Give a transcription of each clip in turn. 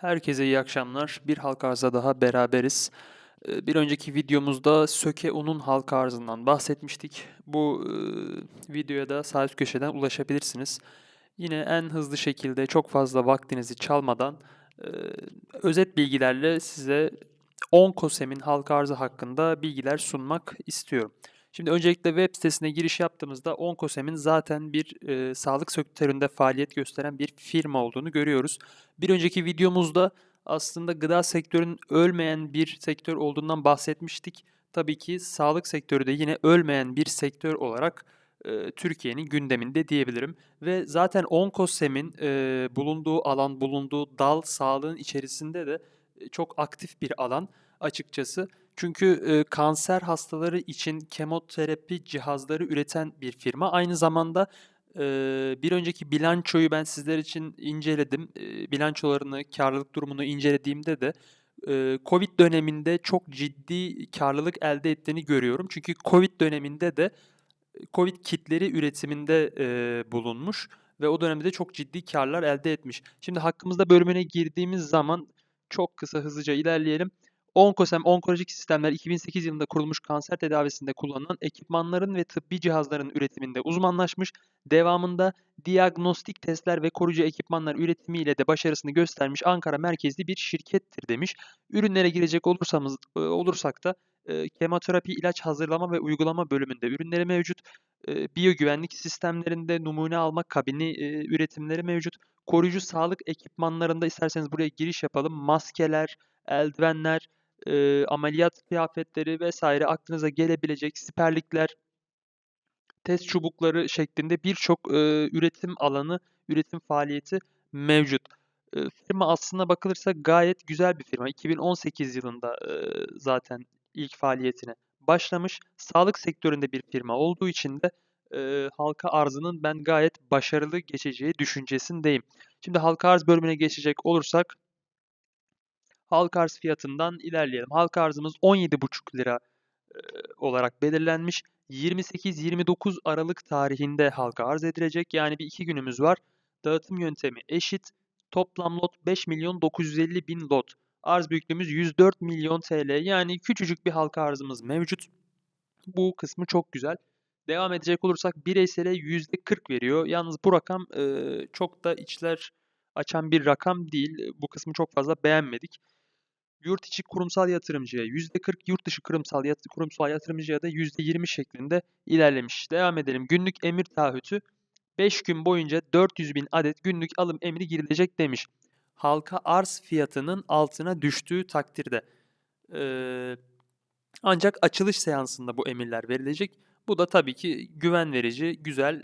Herkese iyi akşamlar. Bir halka arzda daha beraberiz. Ee, Bir önceki videomuzda Söke Un'un halka arzından bahsetmiştik. Bu e, videoya da sağ üst köşeden ulaşabilirsiniz. Yine en hızlı şekilde çok fazla vaktinizi çalmadan e, özet bilgilerle size Onkosem'in halka arzı hakkında bilgiler sunmak istiyorum. Şimdi öncelikle web sitesine giriş yaptığımızda Onkosem'in zaten bir e, sağlık sektöründe faaliyet gösteren bir firma olduğunu görüyoruz. Bir önceki videomuzda aslında gıda sektörünün ölmeyen bir sektör olduğundan bahsetmiştik. Tabii ki sağlık sektörü de yine ölmeyen bir sektör olarak e, Türkiye'nin gündeminde diyebilirim. Ve zaten Onkosem'in e, bulunduğu alan, bulunduğu dal sağlığın içerisinde de e, çok aktif bir alan açıkçası. Çünkü e, kanser hastaları için kemoterapi cihazları üreten bir firma. Aynı zamanda e, bir önceki bilançoyu ben sizler için inceledim. E, bilançolarını, karlılık durumunu incelediğimde de e, Covid döneminde çok ciddi karlılık elde ettiğini görüyorum. Çünkü Covid döneminde de e, Covid kitleri üretiminde e, bulunmuş ve o dönemde de çok ciddi karlar elde etmiş. Şimdi hakkımızda bölümüne girdiğimiz zaman çok kısa hızlıca ilerleyelim. Onkosem Onkolojik Sistemler 2008 yılında kurulmuş kanser tedavisinde kullanılan ekipmanların ve tıbbi cihazların üretiminde uzmanlaşmış. Devamında diagnostik testler ve koruyucu ekipmanlar üretimiyle de başarısını göstermiş Ankara merkezli bir şirkettir demiş. Ürünlere girecek olursamız e, olursak da e, kemoterapi ilaç hazırlama ve uygulama bölümünde ürünleri mevcut. E, biyogüvenlik sistemlerinde numune alma kabini e, üretimleri mevcut. Koruyucu sağlık ekipmanlarında isterseniz buraya giriş yapalım. Maskeler, eldivenler, e, ameliyat kıyafetleri vesaire aklınıza gelebilecek siperlikler, test çubukları şeklinde birçok e, üretim alanı, üretim faaliyeti mevcut. E, firma aslına bakılırsa gayet güzel bir firma. 2018 yılında e, zaten ilk faaliyetine başlamış. Sağlık sektöründe bir firma olduğu için de e, halka arzının ben gayet başarılı geçeceği düşüncesindeyim. Şimdi halka arz bölümüne geçecek olursak halka arz fiyatından ilerleyelim. Halka arzımız 17,5 lira olarak belirlenmiş. 28-29 Aralık tarihinde halka arz edilecek. Yani bir iki günümüz var. Dağıtım yöntemi eşit. Toplam lot 5 milyon 950 bin lot. Arz büyüklüğümüz 104 milyon TL. Yani küçücük bir halka arzımız mevcut. Bu kısmı çok güzel. Devam edecek olursak bireysele %40 veriyor. Yalnız bu rakam çok da içler açan bir rakam değil. Bu kısmı çok fazla beğenmedik. Yurt içi kurumsal yatırımcıya %40, yurt dışı kurumsal, yat kurumsal yatırımcıya da %20 şeklinde ilerlemiş. Devam edelim. Günlük emir taahhütü 5 gün boyunca 400 bin adet günlük alım emri girilecek demiş. Halka arz fiyatının altına düştüğü takdirde. Ee, ancak açılış seansında bu emirler verilecek. Bu da tabii ki güven verici, güzel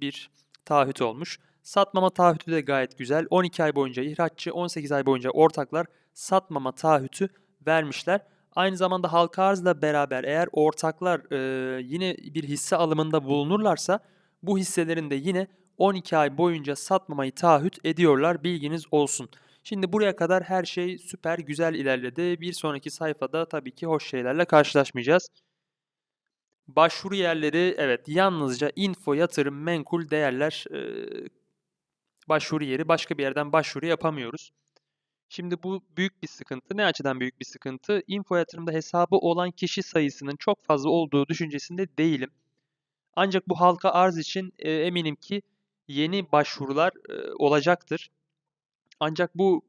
bir taahhüt olmuş. Satmama taahhütü de gayet güzel. 12 ay boyunca ihraççı, 18 ay boyunca ortaklar satmama taahhütü vermişler. Aynı zamanda halka arzla beraber eğer ortaklar e, yine bir hisse alımında bulunurlarsa bu hisselerin de yine 12 ay boyunca satmamayı taahhüt ediyorlar. Bilginiz olsun. Şimdi buraya kadar her şey süper güzel ilerledi. Bir sonraki sayfada tabii ki hoş şeylerle karşılaşmayacağız. Başvuru yerleri evet yalnızca info, yatırım, menkul değerler e, başvuru yeri. Başka bir yerden başvuru yapamıyoruz. Şimdi bu büyük bir sıkıntı. Ne açıdan büyük bir sıkıntı? Info yatırımda hesabı olan kişi sayısının çok fazla olduğu düşüncesinde değilim. Ancak bu halka arz için e, eminim ki yeni başvurular e, olacaktır. Ancak bu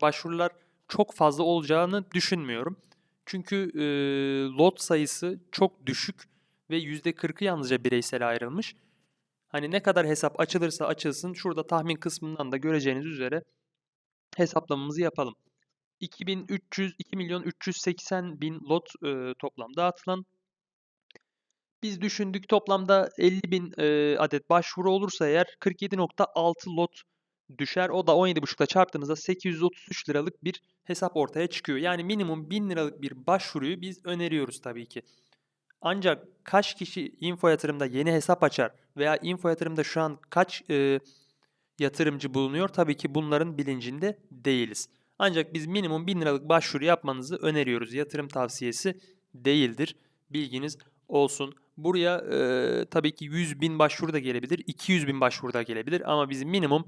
başvurular çok fazla olacağını düşünmüyorum. Çünkü e, lot sayısı çok düşük ve %40'ı yalnızca bireysel ayrılmış. Hani ne kadar hesap açılırsa açılsın şurada tahmin kısmından da göreceğiniz üzere hesaplamamızı yapalım. 2300 2 milyon 380 bin lot e, toplam dağıtılan. Biz düşündük toplamda 50 bin e, adet başvuru olursa eğer 47.6 lot düşer. O da 17.5'la çarptığımızda 833 liralık bir hesap ortaya çıkıyor. Yani minimum 1000 liralık bir başvuruyu biz öneriyoruz tabii ki. Ancak kaç kişi info yatırımda yeni hesap açar veya info yatırımda şu an kaç e, yatırımcı bulunuyor? Tabii ki bunların bilincinde değiliz. Ancak biz minimum 1000 liralık başvuru yapmanızı öneriyoruz. Yatırım tavsiyesi değildir. Bilginiz olsun. Buraya e, tabii ki 100 bin başvuru da gelebilir, 200 bin başvuru da gelebilir ama bizim minimum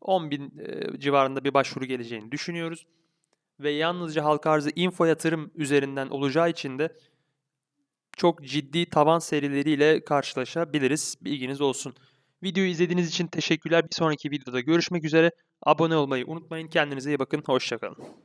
10.000 e, civarında bir başvuru geleceğini düşünüyoruz. Ve yalnızca halka arzı info yatırım üzerinden olacağı için de çok ciddi tavan serileriyle karşılaşabiliriz. Bilginiz olsun. Videoyu izlediğiniz için teşekkürler. Bir sonraki videoda görüşmek üzere. Abone olmayı unutmayın. Kendinize iyi bakın. Hoşçakalın.